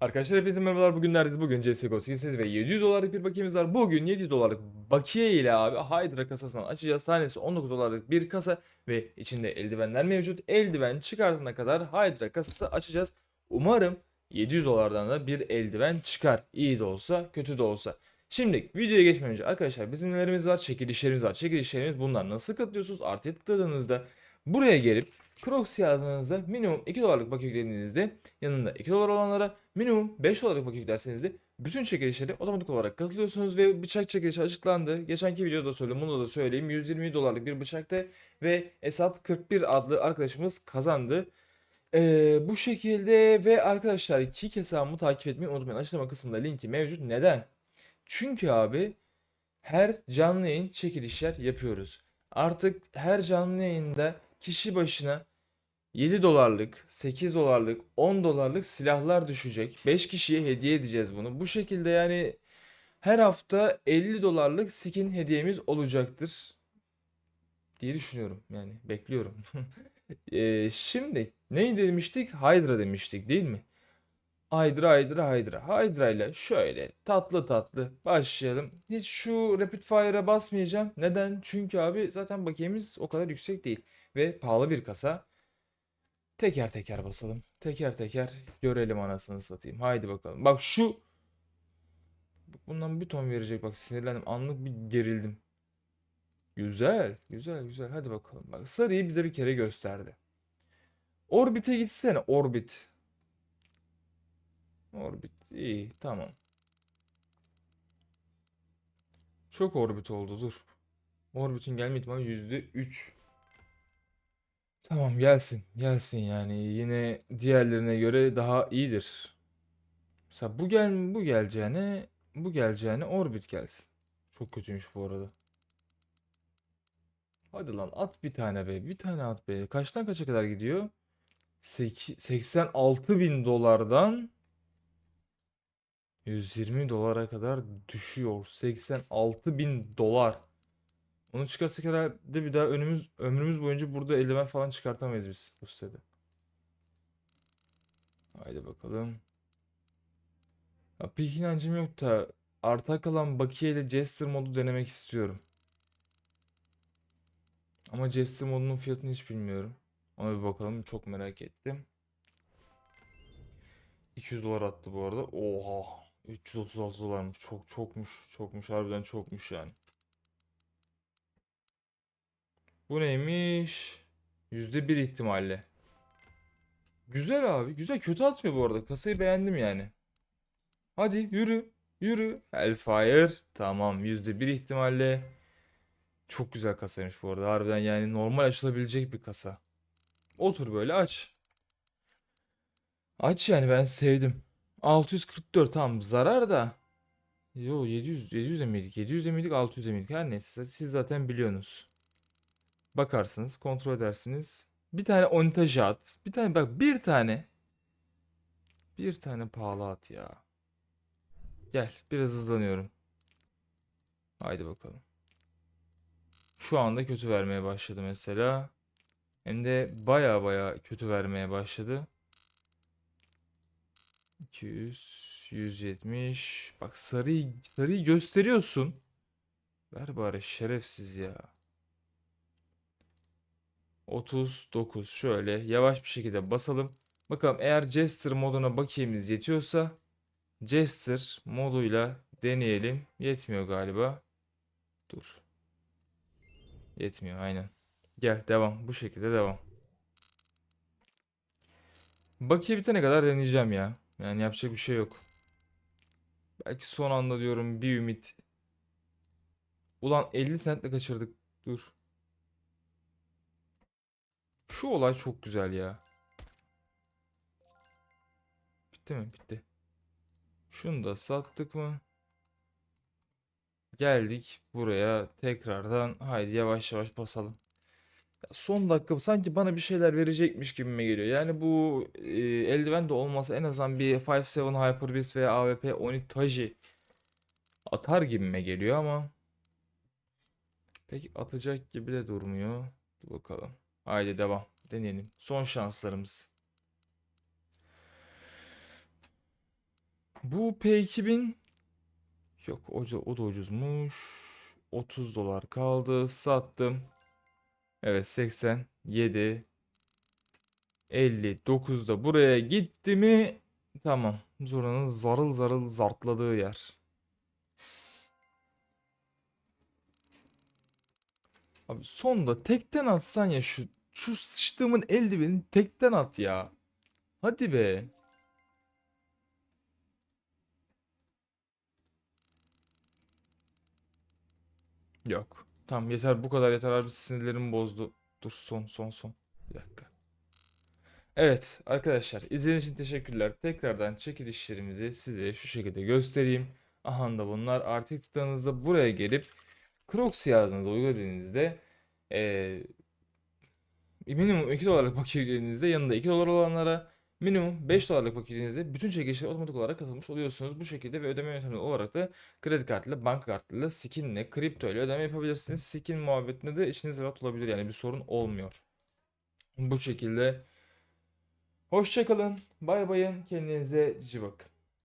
Arkadaşlar hepinize merhabalar. Bugün neredeyiz? Bugün CSGO 8 ve 700 dolarlık bir bakiyemiz var. Bugün 7 dolarlık bakiye ile abi Hydra kasasından açacağız. Tanesi 19 dolarlık bir kasa ve içinde eldivenler mevcut. Eldiven çıkartana kadar Hydra kasası açacağız. Umarım 700 dolardan da bir eldiven çıkar. İyi de olsa, kötü de olsa. Şimdi videoya geçmeden önce arkadaşlar bizim nelerimiz var? Çekilişlerimiz var. Çekilişlerimiz bunlar nasıl katılıyorsunuz? Artıya tıkladığınızda buraya gelip Crocs yazdığınızda minimum 2 dolarlık bakiye yüklediğinizde yanında 2 dolar olanlara minimum 5 dolarlık bakiye yüklerseniz de bütün çekilişleri otomatik olarak katılıyorsunuz ve bıçak çekilişi açıklandı. Geçenki videoda söyledim bunu da söyleyeyim. 120 dolarlık bir bıçakta ve Esat 41 adlı arkadaşımız kazandı. Ee, bu şekilde ve arkadaşlar Kik hesabımı takip etmeyi unutmayın. Açıklama kısmında linki mevcut. Neden? Çünkü abi her canlı yayın çekilişler yapıyoruz. Artık her canlı yayında kişi başına 7 dolarlık, 8 dolarlık, 10 dolarlık silahlar düşecek. 5 kişiye hediye edeceğiz bunu. Bu şekilde yani her hafta 50 dolarlık skin hediyemiz olacaktır diye düşünüyorum. Yani bekliyorum. Ee, şimdi neyi demiştik? Hydra demiştik değil mi? Hydra, Hydra, Hydra. Hydra ile şöyle tatlı tatlı başlayalım. Hiç şu Rapid Fire'a basmayacağım. Neden? Çünkü abi zaten bakiyemiz o kadar yüksek değil. Ve pahalı bir kasa. Teker teker basalım. Teker teker görelim anasını satayım. Haydi bakalım. Bak şu bundan bir ton verecek. Bak sinirlendim. Anlık bir gerildim. Güzel. Güzel güzel. Hadi bakalım. Bak sarıyı bize bir kere gösterdi. Orbit'e gitsene. Orbit. Orbit. iyi Tamam. Çok orbit oldu. Dur. Orbit'in gelme ihtimali %3. Tamam gelsin. Gelsin yani. Yine diğerlerine göre daha iyidir. Mesela bu gel bu geleceğine bu geleceğine Orbit gelsin. Çok kötüymüş bu arada. Hadi lan at bir tane be. Bir tane at be. Kaçtan kaça kadar gidiyor? Seki- 86 bin dolardan 120 dolara kadar düşüyor. 86 bin dolar. Onu çıkarsak herhalde bir daha önümüz ömrümüz boyunca burada eldiven falan çıkartamayız biz bu sitede. Haydi bakalım. Ya pek inancım yok da arta kalan bakiye ile Jester modu denemek istiyorum. Ama Jester modunun fiyatını hiç bilmiyorum. Ona bir bakalım. Çok merak ettim. 200 dolar attı bu arada. Oha. 336 dolarmış. Çok çokmuş. Çokmuş. Harbiden çokmuş yani. Bu neymiş? %1 ihtimalle. Güzel abi. Güzel. Kötü atmıyor bu arada. Kasayı beğendim yani. Hadi yürü. Yürü. Hellfire. Tamam. %1 ihtimalle. Çok güzel kasaymış bu arada. Harbiden yani normal açılabilecek bir kasa. Otur böyle aç. Aç yani ben sevdim. 644 tamam zarar da. Yo 700 700 miydik? 700 miydik? 600 miydik? Her neyse siz zaten biliyorsunuz. Bakarsınız, kontrol edersiniz. Bir tane ontaj at. Bir tane bak bir tane. Bir tane pahalı at ya. Gel biraz hızlanıyorum. Haydi bakalım. Şu anda kötü vermeye başladı mesela. Hem de baya baya kötü vermeye başladı. 200, 170. Bak sarıyı, sarıyı gösteriyorsun. Ver bari şerefsiz ya. 39 şöyle yavaş bir şekilde basalım. Bakalım eğer Jester moduna bakiyemiz yetiyorsa Jester moduyla deneyelim. Yetmiyor galiba. Dur. Yetmiyor aynen. Gel devam. Bu şekilde devam. Bakiye bitene kadar deneyeceğim ya. Yani yapacak bir şey yok. Belki son anda diyorum bir ümit. Ulan 50 sentle kaçırdık. Dur. Şu olay çok güzel ya. Bitti mi? Bitti. Şunu da sattık mı? Geldik buraya tekrardan haydi yavaş yavaş basalım. Ya son dakika sanki bana bir şeyler verecekmiş gibime geliyor. Yani bu e, eldiven de olmasa en azından bir 5.7 Hyper Beast veya AWP Onitaji atar gibime geliyor ama pek atacak gibi de durmuyor. Dur bakalım. Haydi devam. Deneyelim. Son şanslarımız. Bu P2000 yok o, da- o da ucuzmuş. 30 dolar kaldı. Sattım. Evet 87 59 da buraya gitti mi? Tamam. Zoran'ın zarıl zarıl zartladığı yer. Abi sonda tekten atsan ya şu şu sıçtığımın eldiveni tekten at ya. Hadi be. Yok. Tamam yeter bu kadar yeter abi sinirlerimi bozdu. Dur son son son. Bir dakika. Evet arkadaşlar izlediğiniz için teşekkürler. Tekrardan çekilişlerimizi size şu şekilde göstereyim. Aha da bunlar artık tıkladığınızda buraya gelip Crocs yazdığınızda uyguladığınızda eee minimum 2 dolarlık paketinizinizde yanında 2 dolar olanlara minimum 5 dolarlık paketinizde bütün çekilişlere otomatik olarak katılmış oluyorsunuz. Bu şekilde ve ödeme yöntemi olarak da kredi kartıyla, banka kartıyla, skinle, kripto ile ödeme yapabilirsiniz. Skin muhabbetinde de içiniz rahat olabilir yani bir sorun olmuyor. Bu şekilde Hoşçakalın. Bay bayın. Kendinize cici bakın.